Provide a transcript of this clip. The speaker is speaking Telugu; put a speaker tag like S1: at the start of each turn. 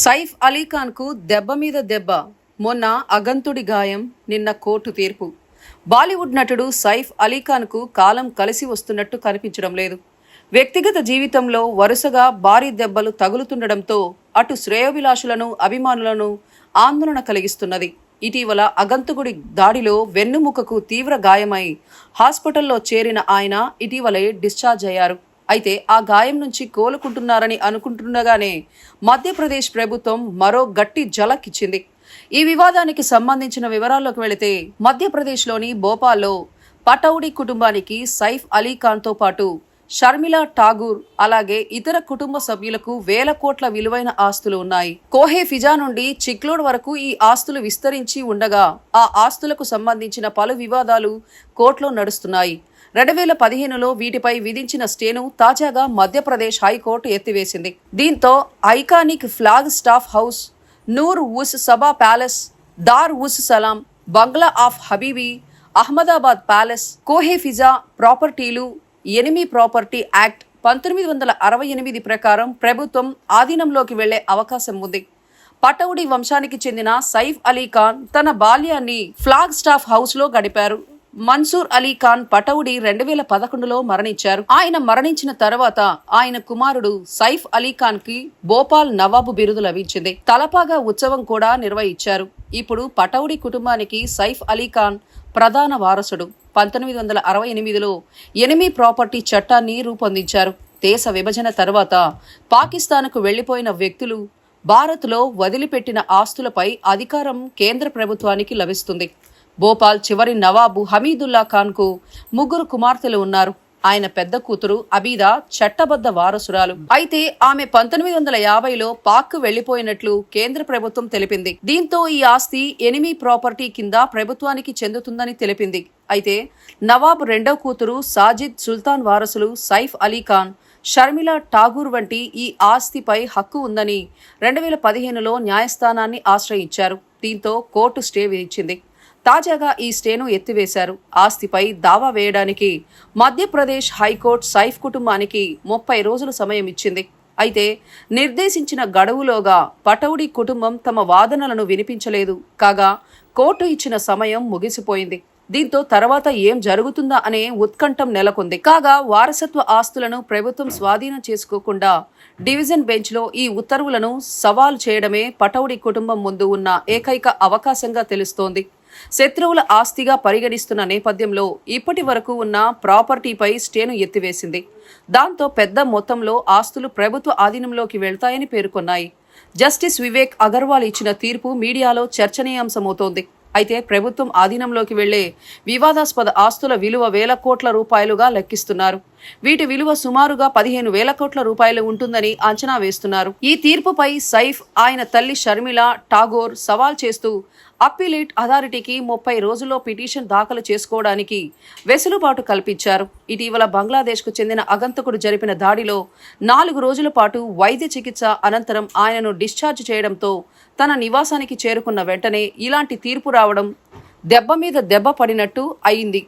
S1: సైఫ్ అలీఖాన్కు దెబ్బ మీద దెబ్బ. మొన్న అగంతుడి గాయం నిన్న కోర్టు తీర్పు. బాలీవుడ్ నటుడు సైఫ్ అలీఖాన్కు కాలం కలిసి వస్తున్నట్టు కనిపించడం లేదు. వ్యక్తిగత జీవితంలో వరుసగా భారీ దెబ్బలు తగులుతుండడంతో అటు శ్రేయోభిలాషులను అభిమానులను ఆందోళన కలిగిస్తున్నది. ఇటీవల అగంతుగుడి దాడిలో వెన్నుముకకు తీవ్ర గాయమై హాస్పిటల్లో చేరిన ఆయన ఇటీవలే డిశ్చార్జ్ అయ్యారు. అయితే ఆ గాయం నుంచి కోలుకుంటున్నారని అనుకుంటుండగానే మధ్యప్రదేశ్ ప్రభుత్వం మరో గట్టి జలకిచ్చింది ఈ వివాదానికి సంబంధించిన వివరాల్లోకి వెళితే మధ్యప్రదేశ్లోని భోపాల్లో పటౌడి కుటుంబానికి సైఫ్ అలీ ఖాన్తో పాటు షర్మిలా ఠాగూర్ అలాగే ఇతర కుటుంబ సభ్యులకు వేల కోట్ల విలువైన ఆస్తులు ఉన్నాయి. కోహే ఫిజా నుండి చిక్లోడ్ వరకు ఈ ఆస్తులు విస్తరించి ఉండగా ఆ ఆస్తులకు సంబంధించిన పలు వివాదాలు కోర్టులో నడుస్తున్నాయి. రెండు వేల పదిహేనులో వీటిపై విధించిన స్టేను తాజాగా మధ్యప్రదేశ్ హైకోర్టు ఎత్తివేసింది. దీంతో iconic flag staff house Noor us Sabah palace Dar us Salaam bungalow of Habibi Ahmadabad palace Kohefiza ప్రాపర్టీలు enemy property act పంతొమ్మిది వందల అరవై ఎనిమిది ప్రకారం ప్రభుత్వం ఆధీనంలోకి వెళ్ళే అవకాశం ఉంది. పటౌడి వంశానికి చెందిన సైఫ్ అలీ ఖాన్ తన బాల్యాన్ని ఫ్లాగ్ స్టాఫ్ హౌస్లో గడిపారు. మన్సూర్ అలీ ఖాన్ పటౌడి రెండు వేల పదకొండులో మరణించారు. ఆయన మరణించిన తర్వాత ఆయన కుమారుడు సైఫ్ అలీ ఖాన్కి భోపాల్ నవాబు బిరుదు లభించింది. తలపాగా ఉత్సవం కూడా నిర్వహించారు. ఇప్పుడు పటౌడి కుటుంబానికి సైఫ్ అలీ ఖాన్ ప్రధాన వారసుడు. పంతొమ్మిది వందల అరవై ఎనిమిదిలో ఎనిమి ప్రాపర్టీ చట్టాన్ని రూపొందించారు. దేశ విభజన తర్వాత పాకిస్తాన్కు వెళ్ళిపోయిన వ్యక్తులు భారత్లో వదిలిపెట్టిన ఆస్తులపై అధికారం కేంద్ర ప్రభుత్వానికి లభిస్తుంది. భోపాల్ చివరి నవాబు హమీదుల్లా ఖాన్కు ముగ్గురు కుమార్తెలు ఉన్నారు. ఆయన పెద్ద కూతురు అబీదా చట్టబద్ధ వారసురాలు. అయితే ఆమె పంతొమ్మిది వందల యాభైలో పాక్ వెళ్ళిపోయినట్లు కేంద్ర ప్రభుత్వం తెలిపింది. దీంతో ఈ ఆస్తి ఎనిమి ప్రాపర్టీ కింద ప్రభుత్వానికి చెందుతుందని తెలిపింది. అయితే నవాబ్ రెండవ కూతురు సాజిద్ సుల్తాన్ వారసులు సైఫ్ అలీ ఖాన్ షర్మిలా ఠాగూర్ వంటి ఈ ఆస్తిపై హక్కు ఉందని రెండు వేల పదిహేనులో న్యాయస్థానాన్ని ఆశ్రయించారు. దీంతో కోర్టు స్టే విధించింది. తాజాగా ఈ స్టేను ఎత్తివేశారు. ఆస్తిపై దావా వేయడానికి మధ్యప్రదేశ్ హైకోర్టు సైఫ్ కుటుంబానికి ముప్పై రోజులు సమయం ఇచ్చింది. అయితే నిర్దేశించిన గడువులోగా పటౌడి కుటుంబం తమ వాదనలను వినిపించలేదు. కాగా కోర్టు ఇచ్చిన సమయం ముగిసిపోయింది. దీంతో తర్వాత ఏం జరుగుతుందా అనే ఉత్కంఠం నెలకొంది. కాగా వారసత్వ ఆస్తులను ప్రభుత్వం స్వాధీనం చేసుకోకుండా డివిజన్ బెంచ్లో ఈ ఉత్తర్వులను సవాల్ చేయడమే పటౌడి కుటుంబం ముందు ఉన్న ఏకైక అవకాశంగా తెలుస్తోంది. శత్రువుల ఆస్తిగా పరిగణిస్తున్న నేపథ్యంలో ఇప్పటి వరకు ఉన్న ప్రాపర్టీపై స్టేను ఎత్తివేసింది. దాంతో పెద్ద మొత్తంలో ఆస్తులు ప్రభుత్వ ఆధీనంలోకి వెళ్తాయని పేర్కొన్నాయి. జస్టిస్ వివేక్ అగర్వాల్ ఇచ్చిన తీర్పు మీడియాలో చర్చనీయాంశమవుతోంది. అయితే ప్రభుత్వం ఆధీనంలోకి వెళ్ళే వివాదాస్పద ఆస్తుల విలువ వేల కోట్ల రూపాయలుగా లెక్కిస్తున్నారు. వీటి విలువ సుమారుగా పదిహేను వేల కోట్ల రూపాయలు ఉంటుందని అంచనా వేస్తున్నారు. ఈ తీర్పుపై సైఫ్ ఆయన తల్లి షర్మిల ఠాగోర్ సవాల్ చేస్తూ అప్పీలేట్ అథారిటీకి ముప్పై రోజుల్లో పిటిషన్ దాఖలు చేసుకోవడానికి వెసులుబాటు కల్పించారు. ఇటీవల బంగ్లాదేశ్కు చెందిన అగంతకుడు జరిపిన దాడిలో నాలుగు రోజుల పాటు వైద్య చికిత్స అనంతరం ఆయనను డిశ్చార్జ్ చేయడంతో తన నివాసానికి చేరుకున్న వెంటనే ఇలాంటి తీర్పు రావడం దెబ్బ మీద దెబ్బ పడినట్టు అయింది.